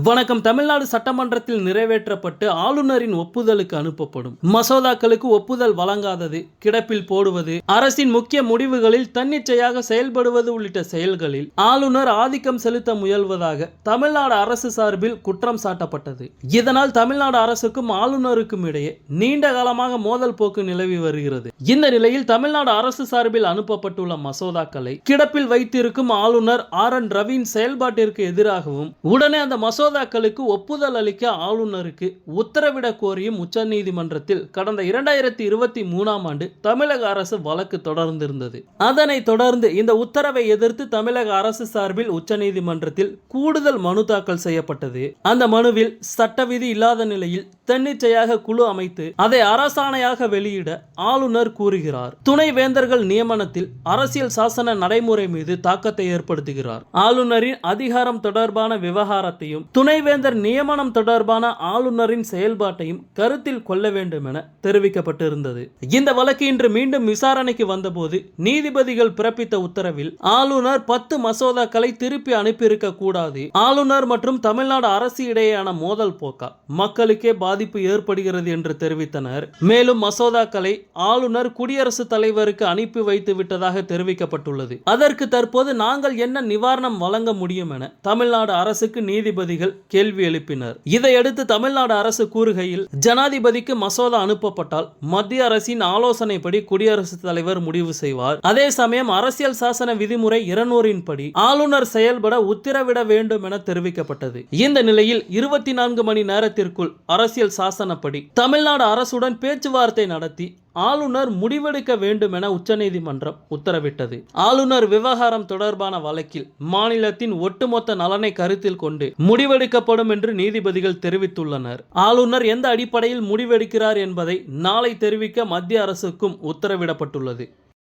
வணக்கம் தமிழ்நாடு சட்டமன்றத்தில் நிறைவேற்றப்பட்டு ஆளுநரின் ஒப்புதலுக்கு அனுப்பப்படும். மசோதாக்களுக்கு ஒப்புதல் வழங்காதது கிடப்பில் போடுவது அரசின் முக்கிய முடிவுகளில் தன்னிச்சையாக செயல்படுவது உள்ளிட்ட செயல்களில் ஆளுநர் ஆதிக்கம் செலுத்த முயல்வதாக தமிழ்நாடு அரசு சார்பில் குற்றம் சாட்டப்பட்டது. இதனால் தமிழ்நாடு அரசுக்கும் ஆளுநருக்கும் இடையே நீண்ட காலமாக மோதல் போக்கு நிலவி வருகிறது. இந்த நிலையில் தமிழ்நாடு அரசு சார்பில் அனுப்பப்பட்டுள்ள மசோதாக்களை கிடப்பில் வைத்திருக்கும் ஆளுநர் ஆர் என் ரவியின் செயல்பாட்டிற்கு எதிராகவும் உடனே அந்த மசோ மசோதாக்களுக்கு ஒப்புதல் அளிக்க ஆளுநருக்கு உத்தரவிட கோரியும் உச்சநீதிமன்றத்தில் கடந்த இரண்டாயிரத்தி இருபத்தி மூணாம் ஆண்டு தமிழக அரசு வழக்கு தொடர்ந்திருந்தது. அதனை தொடர்ந்து இந்த உத்தரவை எதிர்த்து தமிழக அரசு சார்பில் உச்சநீதிமன்றத்தில் கூடுதல் மனு தாக்கல் செய்யப்பட்டது. அந்த மனுவில் சட்ட விதி இல்லாத நிலையில் தன்னிச்சையாக குழு அமைத்து அதை அரசாணையாக வெளியிட ஆளுநர் கூறுகிறார். துணை வேந்தர்கள் நியமனத்தில் அரசியல் சாசன நடைமுறை மீது தாக்கத்தை ஏற்படுத்துகிறார். ஆளுநரின் அதிகாரம் தொடர்பான விவகாரத்தையும் துணைவேந்தர் நியமனம் தொடர்பான ஆளுநரின் செயல்பாட்டையும் கருத்தில் கொள்ள வேண்டும் என தெரிவிக்கப்பட்டிருந்தது. இந்த வழக்கு இன்று மீண்டும் விசாரணைக்கு வந்தபோது நீதிபதிகள் பிறப்பித்த உத்தரவில் ஆளுநர் பத்து மசோதாக்களை திருப்பி அனுப்பியிருக்க கூடாது. ஆளுநர் மற்றும் தமிழ்நாடு அரசு இடையேயான மோதல் போக்கா? மக்களுக்கே பாதிப்பு ஏற்படுகிறது என்று தெரிவித்தனர். மேலும் மசோதாக்களை ஆளுநர் குடியரசுத் தலைவருக்கு அனுப்பி வைத்து விட்டதாக தெரிவிக்கப்பட்டுள்ளது. அதற்கு தற்போது நாங்கள் என்ன நிவாரணம் வழங்க முடியும் என தமிழ்நாடு அரசுக்கு நீதிபதிகள் கேள்வி எழுப்பினர். இதையடுத்து தமிழ்நாடு அரசு கூறுகையில் ஜனாதிபதிக்கு மசோதா அனுப்பப்பட்டால் மத்திய அரசின் ஆலோசனைப்படி குடியரசுத் தலைவர் முடிவு செய்வார். அதே சமயம் அரசியல் சாசன விதிமுறை இருநூறின் படி ஆளுநர் செயல்பட உத்தரவிட வேண்டும் என தெரிவிக்கப்பட்டது. இந்த நிலையில் இருபத்தி நான்கு மணி நேரத்திற்குள் அரசியல் அரசியல் சாசனப்படி தமிழ்நாடு அரசுடன் பேச்சுவார்த்தை நடத்தி ஆளுநர் முடிவெடுக்க வேண்டும் என உச்சநீதிமன்றம் உத்தரவிட்டது. ஆளுநர் விவகாரம் தொடர்பான வழக்கில் மாநிலத்தின் ஒட்டுமொத்த நலனை கருத்தில் கொண்டு முடிவெடுக்கப்படும் என்று நீதிபதிகள் தெரிவித்துள்ளனர். ஆளுநர் எந்த அடிப்படையில் முடிவெடுக்கிறார் என்பதை நாளை தெரிவிக்க மத்திய அரசுக்கும் உத்தரவிடப்பட்டுள்ளது.